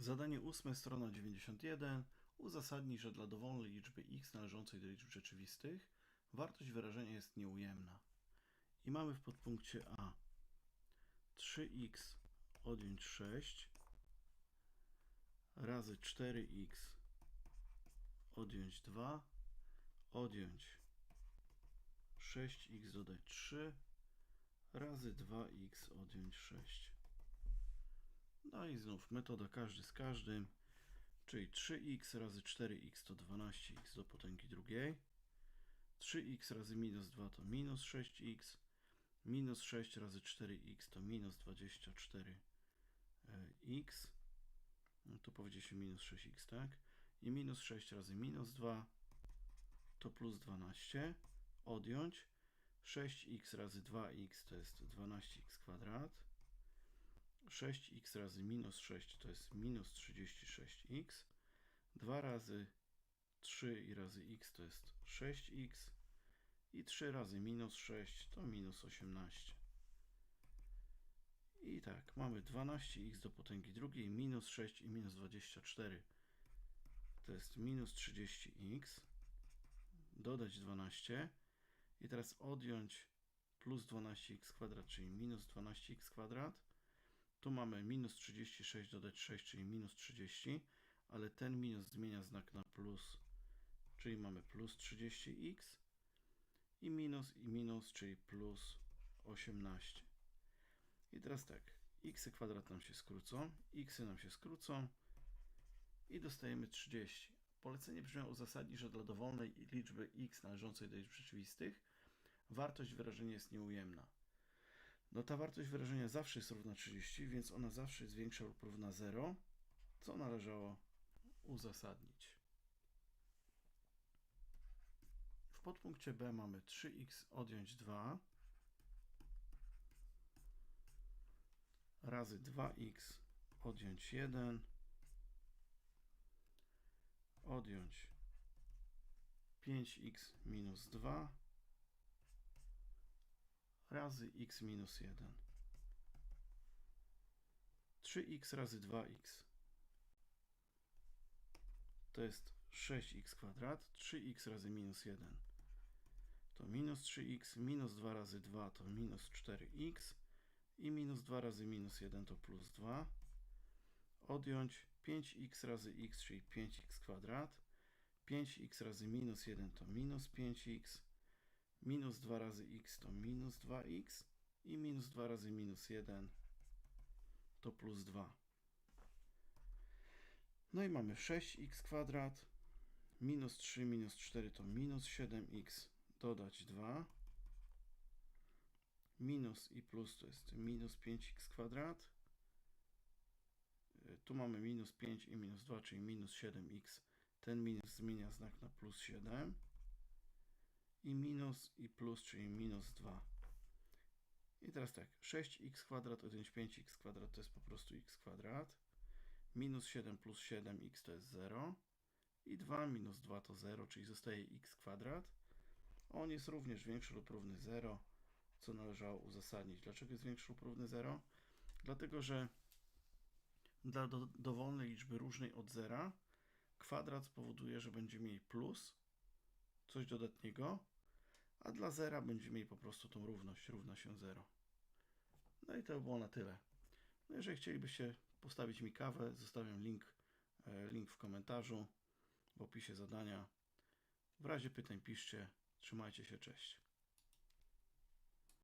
Zadanie ósme, strona 91. Uzasadnij, że dla dowolnej liczby x należącej do liczb rzeczywistych wartość wyrażenia jest nieujemna. I mamy w podpunkcie A 3x odjąć 6 razy 4x odjąć 2 odjąć 6x dodać 3 razy 2x odjąć 6. No i znów metoda każdy z każdym, czyli 3x razy 4x to 12x do potęgi drugiej. 3x razy minus 2 to minus 6x. Minus 6 razy 4x to minus 24x. No tu powiedzie się minus 6x, tak? I minus 6 razy minus 2 to plus 12. Odjąć 6x razy 2x to jest 12x kwadrat. 6x razy minus 6 to jest minus 36x. 2 razy 3 i razy x to jest 6x. I 3 razy minus 6 to minus 18. I tak, mamy 12x do potęgi drugiej, minus 6 i minus 24 to jest minus 30x. Dodać 12. I teraz odjąć plus 12x kwadrat, czyli minus 12x kwadrat. Tu mamy minus 36 dodać 6, czyli minus 30, ale ten minus zmienia znak na plus, czyli mamy plus 30x i minus i minus, czyli plus 18. I teraz tak, x kwadrat nam się skrócą, x nam się skrócą i dostajemy 30. Polecenie brzmiało uzasadni, że dla dowolnej liczby x należącej do liczb rzeczywistych wartość wyrażenia jest nieujemna. No ta wartość wyrażenia zawsze jest równa 30, więc ona zawsze jest większa lub równa 0, co należało uzasadnić. W podpunkcie B mamy 3x odjąć 2 razy 2x odjąć 1 odjąć 5x minus 2 razy x minus 1. 3x razy 2x to jest 6x kwadrat. 3x razy minus 1 to minus 3x. Minus 2 razy 2 to minus 4x. I minus 2 razy minus 1 to plus 2. Odjąć 5x razy x, czyli 5x kwadrat. 5x razy minus 1 to minus 5x minus 2 razy x to minus 2x i minus 2 razy minus 1 to plus 2. No i mamy 6x kwadrat, minus 3 minus 4 to minus 7x, dodać 2, minus i plus to jest minus 5x kwadrat, tu mamy minus 5 i minus 2, czyli minus 7x, ten minus zmienia znak na plus 7, i minus i plus, czyli minus 2. I teraz tak, 6x kwadrat odjąć 5x kwadrat to jest po prostu x kwadrat. Minus 7 plus 7x to jest 0. I 2 minus 2 to 0, czyli zostaje x kwadrat. On jest również większy lub równy 0, co należało uzasadnić. Dlaczego jest większy lub równy 0? Dlatego, że dla do, dowolnej liczby różnej od 0 kwadrat spowoduje, że będzie mieli plus, coś dodatniego, a dla zera będziemy mieli po prostu tą równość, równa się 0. No i to by było na tyle. No jeżeli chcielibyście postawić mi kawę, zostawiam link, e, link w komentarzu, w opisie zadania. W razie pytań piszcie. Trzymajcie się, cześć.